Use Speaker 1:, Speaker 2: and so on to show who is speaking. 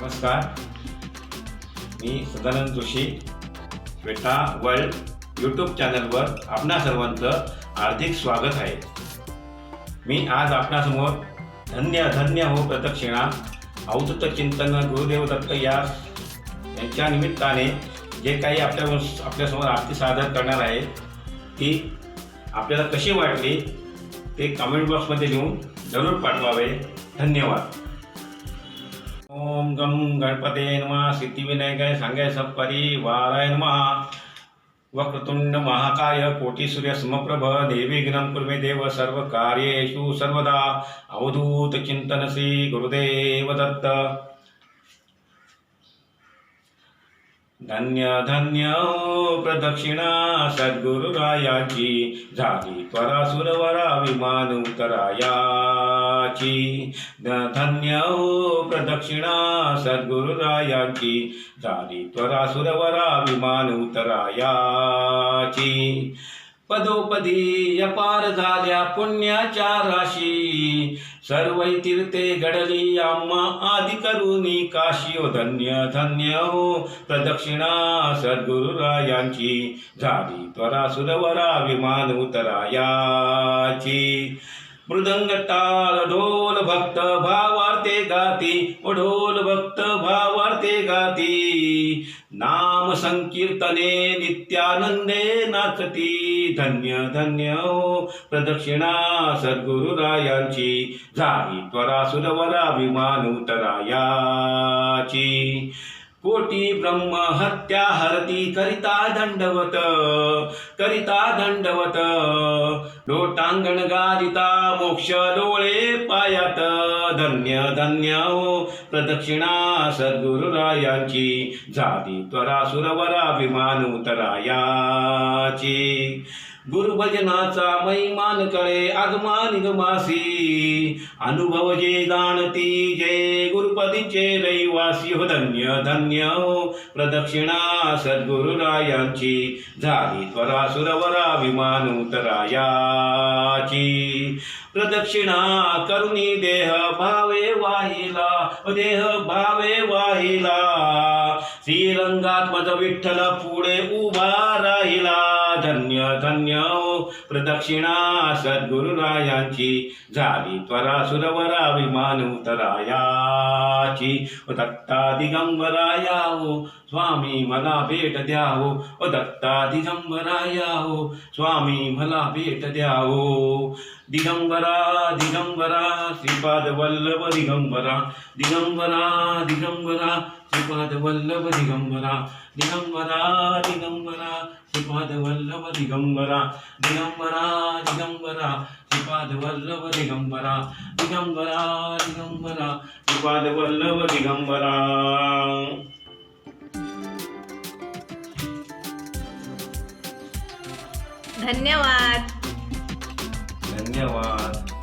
Speaker 1: नमस्कार. मी Sadanand Joshi Shweta world YouTube चॅनलवर आपणा सर्वांचं हार्दिक स्वागत आहे. मी आज आपणासमोर धन्य धन्य हो प्रदक्षिणा अवधूत चिंतन गुरुदेव दत्त या यांच्या निमित्ताने जे काही आपल्या आपल्यासमोर आरती सादर करणार आहे ती आपल्याला कशी वाटली ते कमेंट बॉक्समध्ये लिहून जरूर पाठवावे. धन्यवाद. ओम गम गणपते नमः सिद्धिविनायकाय सांगाय सपरिवाराय नमः. वक्रतुंड महाकाय कोटी सूर्य समप्रभ देवीघ्नं कुर्मे देव सर्व कार्येषु सर्वदा. अवधूत चिंतनसी गुरुदेव दत्त. धन्य धन्य हो प्रदक्षिणा सद्गुरुरायाची. झाली परासुरवरा सुरवरा विमान उतरायाची धन्य हो प्रदक्षिणा सद्गुरुरायाची. झाली त्वरा सुरवरा विमान उतरायाची पदोपदी अपार झाल्या पुण्याच्या राशी. सर्व तीर्थे घडली आम्हा आदि करुणी काशी. हो धन्य धन्य हो प्रदक्षिणा सद्गुरुरायांची. झाली त्वरा सुरवरा विमान उतरायाची. मृदंग टाळ ढोल भक्त भावार्ते गाती. ओ ढोल भक्त भाव गाती नाम संकीर्तने नित्यानंदे नाचती धन्य धन्य हो प्रदक्षिणा सद्गुरुरायांची झाली त्वरा सुरवरा विमान उतरायाची कोटी ब्रह्म हत्या हरती करिता दंडवत करिता दंडवत लोटांगण गादिता मोक्ष डोळे पायात धन्य धन्य हो प्रदक्षिणा सद्गुरुरायांची झाली त्वरा सुरवरा विमान उतरायाची गुरुभजनाचा मैमान कळे आगमा निगमासी अनुभव जे जाणती जे गुरुपदीचे रहिवासी. हो धन्य धन्य हो प्रदक्षिणा सद्गुरुरायांची झाली त्वरा सुरवरा विमान उतरायाची प्रदक्षिणा करुणी देह भावे वाहिला देह भावे वाहिला. श्रीरंगात मज विठ्ठल पुढे उभा राहिला. धन्य धन्य प्रदक्षिणा सद्गुरुरायांची. झाली त्वरा सुरवरा विमान उतरायाची ओ दत्ता दिगंबराया हो स्वामी मला भेट द्या हो दत्ता दिगंबराया हो स्वामी मला भेट द्या हो दिगंबरा दिगंबरा श्रीपाद वल्लभ दिगंबरा. दिगंबरा दिगंबरा श्रीपाद वल्लभ दिगंबरा. दिगंबरा दिगंबरा वल्लभ दिगंबरा दिगंबरा दिगंबरा श्रीपाद वल्लभ दिगंबरा दिगंबरा दिगंबरा श्रीपाद वल्लभ दिगंबरा
Speaker 2: धन्यवाद.
Speaker 1: धन्यवाद.